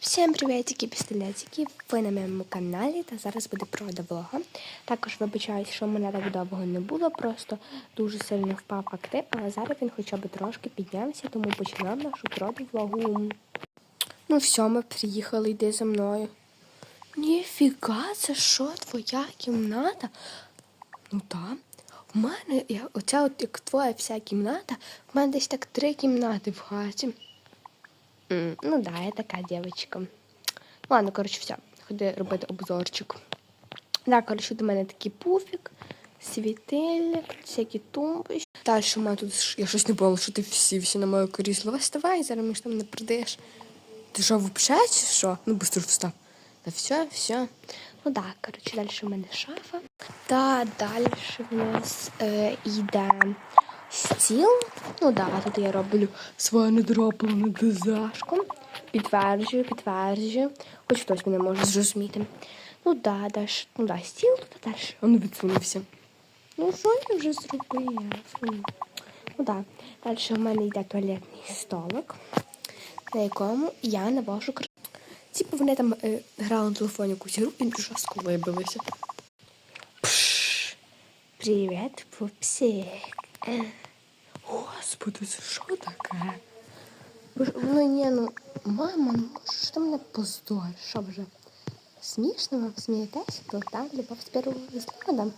Всім приветики, пістолетики! Ви на моєму каналі та зараз буде прода влога. Також вибачаюсь, що мене так довго не було, просто дуже сильно впав актив, але зараз він хоча б трошки піднявся, тому починав нашу проду влогу. Ну все, ми приїхали, йди за мною. Ніфіга, це що, твоя кімната? Ну так. В мене, оця от як твоя вся кімната, в мене десь так три кімнати в хаті. Ну да, я така дівчинка. Ладно, коротше, все, ходи робити обзорчик. Да, коротше, до мене такий пуфік, світильник, всякі тумби. Далі у мене тут я щось не помню, що ти всівся на моє крісло. Вставай, зараз мені ж там не продаєш. Ти що, взагалі чи що? Ну, быстро встав. Та все, все. Ну да, коротше, далі в мене шафа. Та далі в нас е, йде стіл. Ну да, тут я роблю своє недороблене дизашко. Підтверджую, підтверджую. Хоч хтось мене може зрозуміти. Ну да, далі, ну да, стіл тут далі. Він відсунувся. Ну, що я вже зробив? М. Ну да. Далі в мене йде туалетний столик, на якому я навожу кр... Типу вони там е, грали на телефоні якусь гру і вибилися. Пш, Привіт, пупсик. Господи, це що таке? Ну ні, ну, мама, ну можеш ти мене позориш? Що вже? Смішно вам смієтеся? То так, любов з першого взгляду.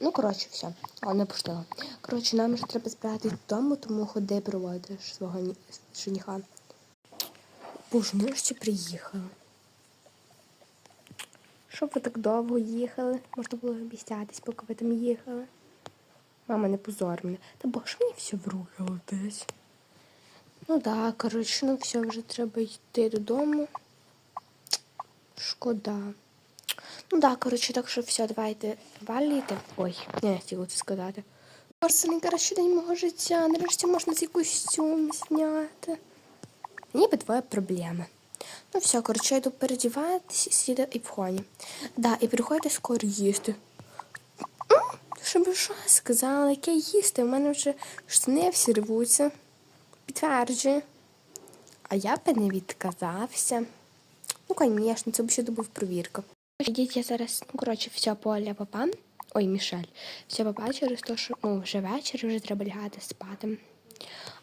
Ну, коротше, все. О, не пустила. Коротше, нам вже треба збиратись додому, тому ходи проводиш свого жениха. Боже, нарешті приїхала. Що ви так довго їхали? Можна було обіцятись, поки ви там їхали. Мама, не позор мене. Та бо мені все в руки летить? Ну так, коротше, ну все, вже треба йти додому. Шкода. Ну так, коротше, так що все, давайте валіте. Ой, не хотіла це сказати. Просто найкращий день мого життя. Нарешті можна цей костюм зняти. Ніби твоя проблема. Ну все, коротше, я йду передіватися, сіду і в хоні. Да, і приходьте скоро їсти. Щоб що сказала, яке їсти? У мене вже штани всі рвуться. Підтверджую. А я б не відказався. Ну, звісно, це б ще добув провірка. Ідіть, я зараз, ну, коротше, все поля папа. Ой, Мішель. Все папа через те, що ну, вже вечір, вже треба лягати спати.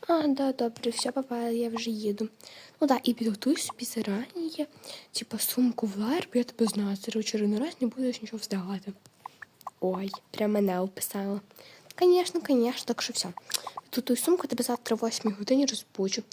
А, да, добре, все, папа, я вже їду. Ну так, да, і підготуй собі зарані, типа сумку в лар, я тебе знаю, це очередний раз не будеш нічого вздавати. Ой, прямо мене описала. Звісно, звісно, так що все. Тут ту сумку тебе завтра о 8 годині розбучу.